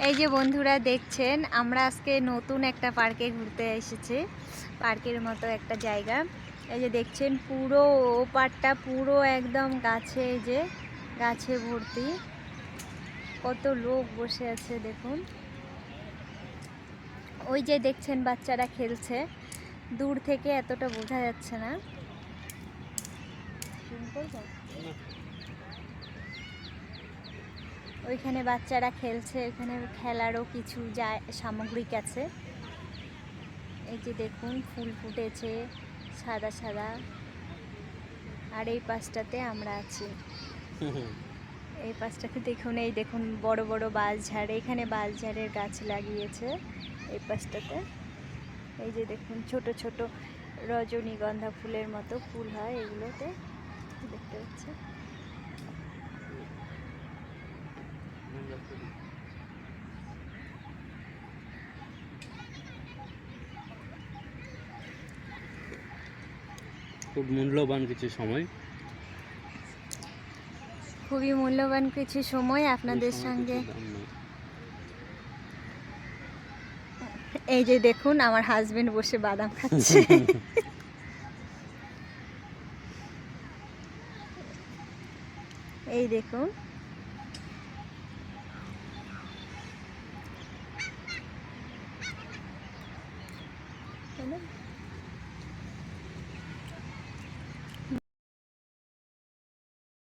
এই যে বন্ধুরা দেখছেন, আমরা আজকে নতুন একটা পার্কে ঘুরতে এসেছি। পার্কের মতো একটা জায়গা। এই যে দেখছেন, পুরো ও পাড়টা পুরো একদম গাছে এই যে গাছে ভর্তি। কত লোক বসে আছে, দেখুন। ওই যে দেখছেন, বাচ্চারা খেলছে। দূর থেকে এতটা বোঝা যাচ্ছে না? ওইখানে বাচ্চারা খেলছে, এখানে খেলারও কিছু যায়, সামগ্রিক আছে। এই যে দেখুন, ফুল ফুটেছে, সাদা সাদা। আর এই পাশটাতে আমরা আছি। এই পাশটাতে দেখুন, এই দেখুন, বড় বড় বাঁশঝাড় এখানে বাঁশঝাড়ের গাছ লাগিয়েছে এই পাশটাতে। এই যে দেখুন, ছোট ছোট রজনীগন্ধা ফুলের মতো ফুল হয় এগুলোতে। দেখতে পাচ্ছি খুব মূল্যবান কিছু সময়। খুবই মূল্যবান কিছু সময় আপনাদের সঙ্গে। এই যে দেখুন আমার হাজবেন্ড বসে বাদাম খাচ্ছে। এই দেখুন। Tamam.